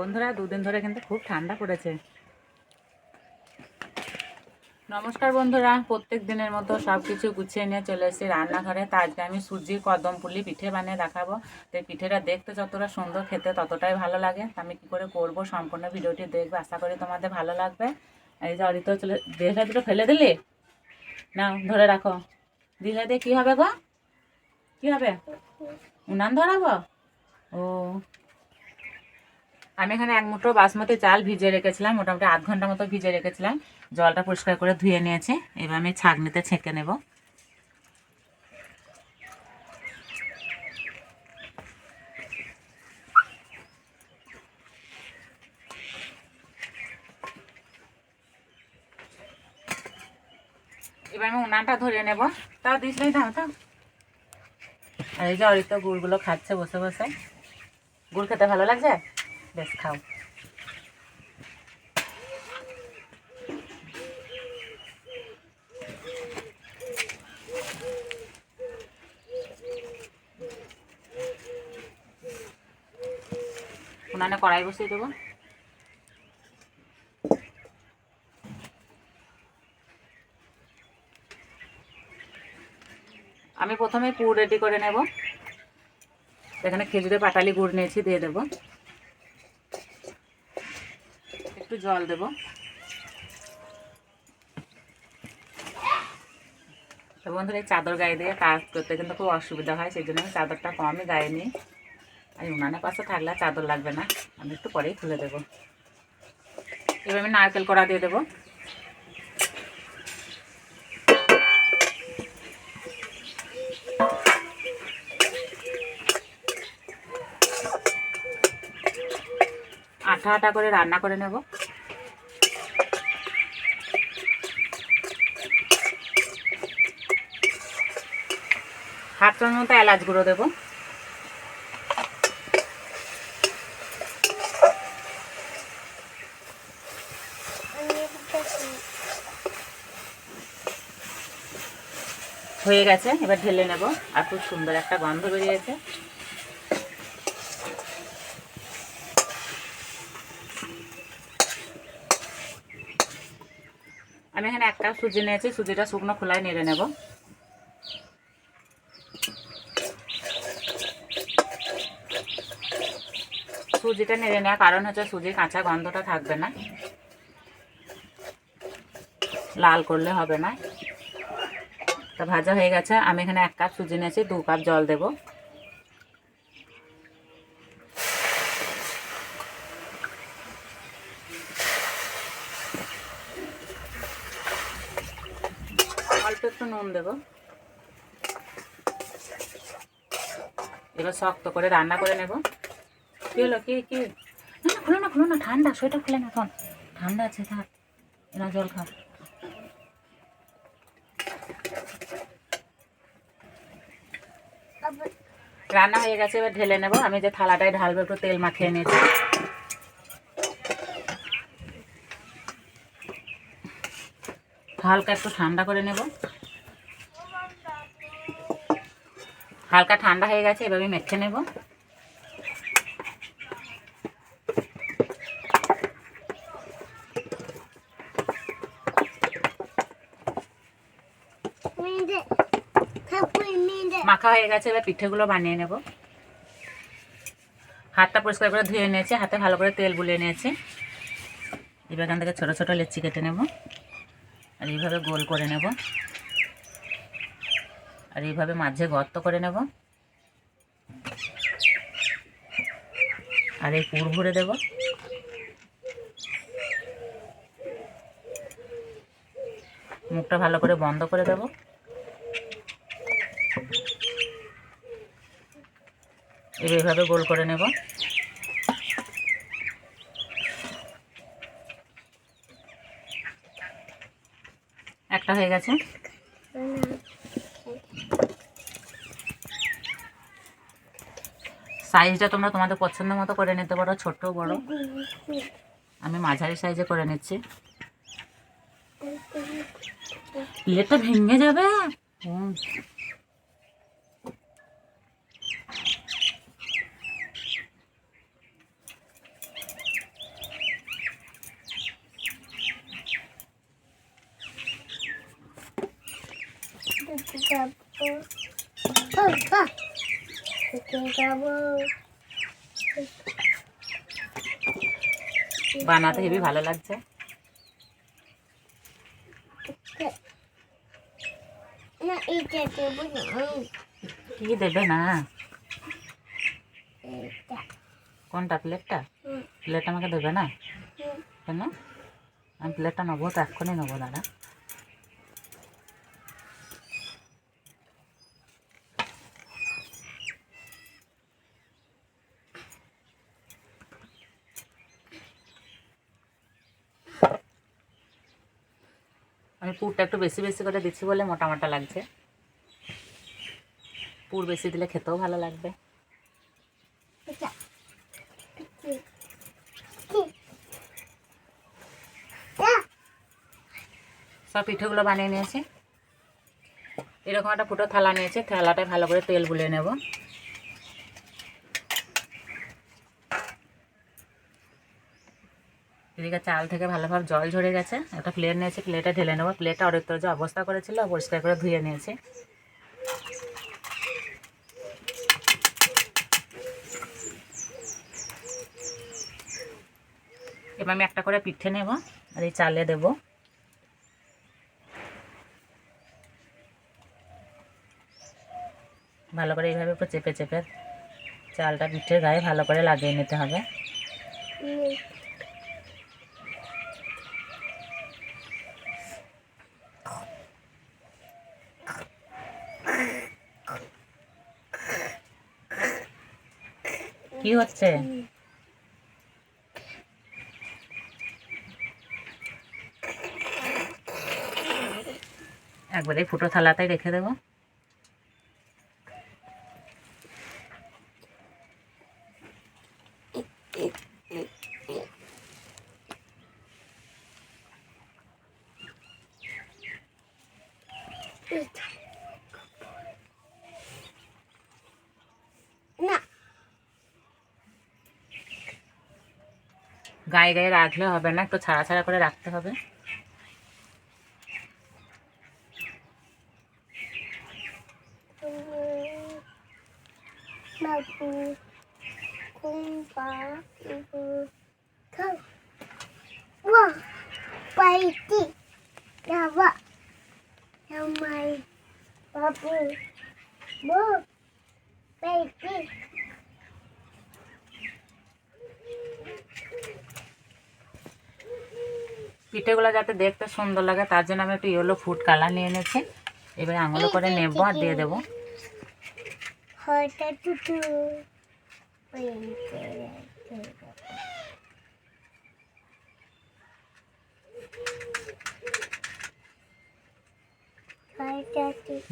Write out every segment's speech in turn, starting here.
বন্ধুরা, দুদিন ধরে কিন্তু খুব ঠান্ডা পড়েছে। নমস্কার বন্ধুরা, প্রত্যেক দিনের মতো সব কিছু গুছিয়ে নিয়ে চলে এসেছি রান্নাঘরে। তা আজকে আমি সুজি, কদম পুলি, পিঠে বানিয়ে দেখাবো। তো পিঠেটা দেখতে যতটা সুন্দর, খেতে ততটাই ভালো লাগে। আমি কী করে করব, সম্পূর্ণ ভিডিওটি দেখবে। আশা করি তোমাদের ভালো লাগবে। এই যে অরিত চলে দেহটা দুটো ফেলে দিলি? না ধরে রাখো। দিলে দিয়ে কী হবে গো? কী হবে? উনান ধরাবো? ও আমি এখানে এক মুঠো বাসমতি চাল ভিজে রেখেছিলাম, মোটামুটি আধ ঘণ্টা মতো ভিজে রেখেছিলাম। জলটা পরিষ্কার করে ধুয়ে নিয়েছি, এবার আমি ছাঁকনিতে ছেঁকে নেব। এবার আমি উনানটা ধরিয়ে নেব। তাও দিসলেই দাও তো আর এই যে অরিত গুড়গুলো খাচ্ছে বসে বসে। গুড় খেতে ভালো লাগছে? বেশ খাও। উনানে কড়াই বসিয়ে দেবো। আমি প্রথমে পুর রেডি করে নেব। এখানে খেজুরে পাটালি গুড় নিয়েছি, দিয়ে দেব। একটু জল দেব। তো বন্ধুরা, এই চাদর গায়ে দিয়ে কাজ করতে কিন্তু খুব অসুবিধা হয়, সেই জন্য আমি চাদরটা কমই গায়ে নিই আর উনানের পাশে থাকলে চাদর লাগবে না, আমি একটু পরেই খুলে দেবো। এবার আমি নারকেল কড়া দিয়ে দেবো। আঠা আঠা করে রান্না করে নেব। হাফ চামচ মতো এলাচ গুঁড়ো দেবো। হয়ে গেছে, এবার ঢেলে নেব, আর খুব সুন্দর একটা গন্ধ বেরিয়েছে। আমি এখানে একটা সুজি নিয়েছি, সুজিটা শুকনো খোলায় নেড়ে নেব। সুজিটা নেড়ে নেওয়ার কারণ হচ্ছে সুজির কাঁচা গন্ধটা থাকবে না। লাল করলে হবে না। তা ভাজা হয়ে গেছে। আমি এখানে এক কাপ সুজি নিয়েছি, দু কাপ জল দেব। অল্প একটু নুন দেব। এবার শক্ত করে রান্না করে নেব। কি হলো কি কি? না না, খুলো না খুলো না, ঠান্ডা, সোয়েটার খুলে না এখন ঠান্ডা আছে, থাক। এনা জল খা রান্না হয়ে গেছে, এবার ঢেলে নেব। আমি যে থালাটায় ঢালবো, একটু তেল মাখিয়ে নিয়েছি। হালকা একটু ঠান্ডা করে নেব। হালকা ঠান্ডা হয়ে গেছে এভাবে মেখে নেব। মাখা হয়ে গেছে, এবার পিঠেগুলো বানিয়ে নেব। হাতটা পরিষ্কার করে ধুয়ে নিয়েছি, হাতে ভালো করে তেল বুলিয়ে নিয়েছি। এবার এখান থেকে ছোটো ছোটো লেচি কেটে নেব, আর এইভাবে গোল করে নেব। আর এইভাবে মাঝে গর্ত করে নেব। আর এই পুর ভরে দেব। মুখটা ভালো করে বন্ধ করে দেবো। এইভাবে গোল করে নেব। একটা হয়ে গেছে। সাইজটা তোমরা তোমাদের পছন্দ মতো করে নিতে পারো ছোট বড়। আমি মাঝারি সাইজে করে নিচ্ছি। প্লেটটা ভেঙে যাবে? হুম। বানাতে হেবি ভালো লাগছে। কি দেবে না? কোনটা প্লেটটা প্লেট আমাকে দেবে না? কেন? আমি প্লেটটা নেব তো এক্ষুনি নেব দাদা পুরটা একটু বেশি বেশি করে দিচ্ছি বলে মোটা মোটা লাগছে। পুর বেশি দিলে খেতেও ভালো লাগবে। সব পিঠেগুলো বানিয়ে নিয়েছি। এরকম একটা ফুটো থালা নিয়েছি। থালাটায় ভালো করে তেল গুলিয়ে নেব। এদিকে চাল থেকে ভালোভাবে জল ঝরে গেছে। একটা প্লেট নিয়েছি প্লেটে ঢেলে নেব। প্লেটটা অনেক যে অবস্থা করেছিল, পরিষ্কার করে ধুয়ে নিয়েছি। এবার আমি একটা করে পিঠে নেব, আর এই চালে দেবো। ভালো করে এইভাবে চেপে চেপে চালটা পিঠের গায়ে ভালো করে লাগিয়ে নিতে হবে। কি হচ্ছে? একবারে ফুটো থালাতে রেখে দেবো এইটা না গায়ে গায়ে রাখলে হবে না একটু ছাড়া ছাড়া করে রাখতে হবে। বাবু কুম্পা বাবু খাও ওয়া পাইতি যাবা আমাই বাবু বো পাইতি পিঠেগুলো যাতে দেখতে সুন্দর লাগে তার জন্য আমি একটু ইয়েলো ফুড কালার নিয়ে এনেছি। এবারে আঙুলে করে নেব আর দিয়ে দেবো।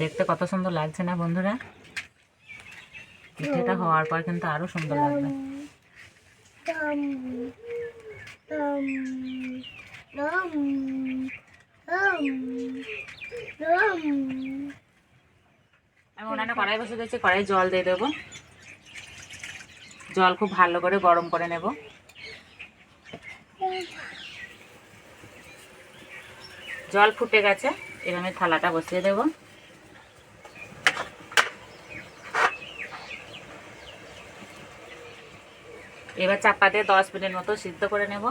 দেখতে কত সুন্দর লাগছে না বন্ধুরা? পিঠেটা হওয়ার পর কিন্তু আরও সুন্দর লাগবে। আমি উনানে কড়াই বসে দিয়েছি কড়াই জল দিয়ে দেবো। জল খুব ভালো করে গরম করে নেব। জল ফুটে গেছে, এবার আমি থালাটা বসিয়ে দেব। এবার চাপা দিয়ে দশ মিনিট মতো সিদ্ধ করে নেব।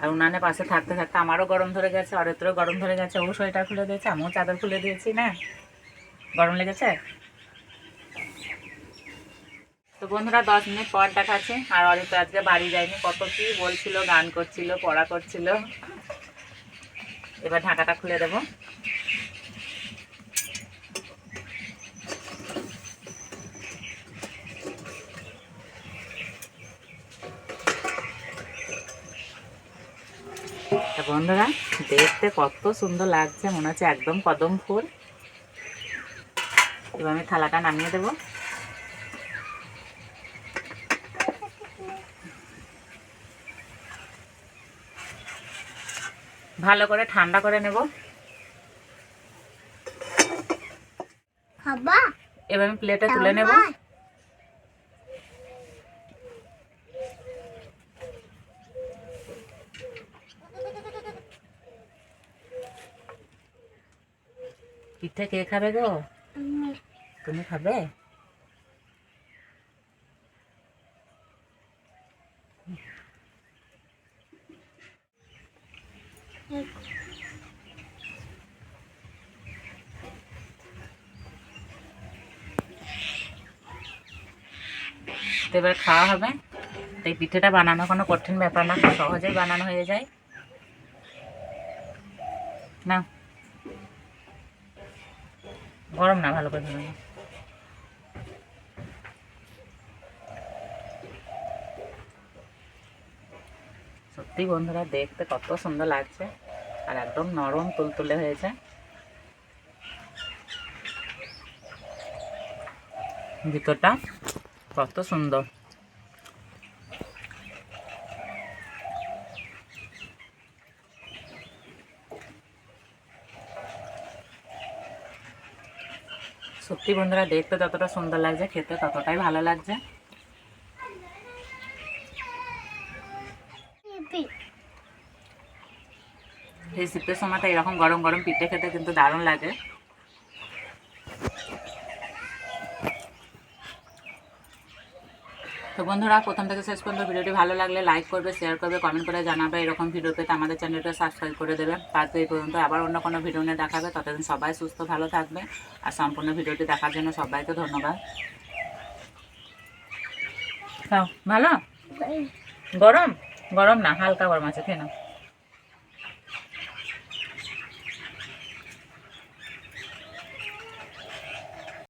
আর উনানে পাশে থাকতে থাকতে আমারও গরম ধরে গেছে, অরেত্রও গরম ধরে গেছে, ও সোয়েটার খুলে দিয়েছে, আমিও চাদর খুলে দিয়েছি, না? গরম লেগেছে? তো বন্ধুরা, দশ মিনিট পর দেখাচ্ছে, আর অরিত্র আজকে বাড়ি যায়নি, কত কি বলছিল, গান করছিল, পড়া করছিল। এবার ঢাকাটা খুলে দেব। বন্ধুরা দেখতে কত সুন্দর লাগছে মনে হচ্ছে একদম কদম ফুল। এবার আমি থালাটা নামিয়ে দেবো। ভালো করে ঠান্ডা করে নেব। এবার আমি প্লেটে তুলে নেব। পিঠে কে খাবে গো? তুমি খাবে? এবার খাওয়া হবে। তো এই পিঠেটা বানানো কোনো কঠিন ব্যাপার না সহজেই বানানো হয়ে যায়। না গরম না, ভালো করে ধরে। সত্যি বন্ধুরা, দেখতে কত সুন্দর লাগছে, আর একদম নরম তুলতুলে হয়েছে ভিতরটা কত সুন্দর সত্যি বন্ধুরা দেখতে যতটা সুন্দর লাগছে খেতে ততটাই ভালো লাগছে। এই শীতের সময়টা এরকম গরম গরম পিঠে খেতে কিন্তু দারুণ লাগে। তো বন্ধুরা প্রথম থেকে শেষ পর্যন্ত ভিডিওটি ভালো লাগলে লাইক করবে শেয়ার করবে কমেন্ট করে জানাবে। এরকম ভিডিও পেতে আমাদের চ্যানেলটা সাবস্ক্রাইব করে দেবে। তারপরে এই পর্যন্ত আবার অন্য কোনো ভিডিও নিয়ে দেখাবে। ততদিন সবাই সুস্থ ভালো থাকবে। আর সম্পূর্ণ ভিডিওটি দেখার জন্য সবাইকে ধন্যবাদ। ভালো? গরম? গরম না হালকা গরম আছে নাও।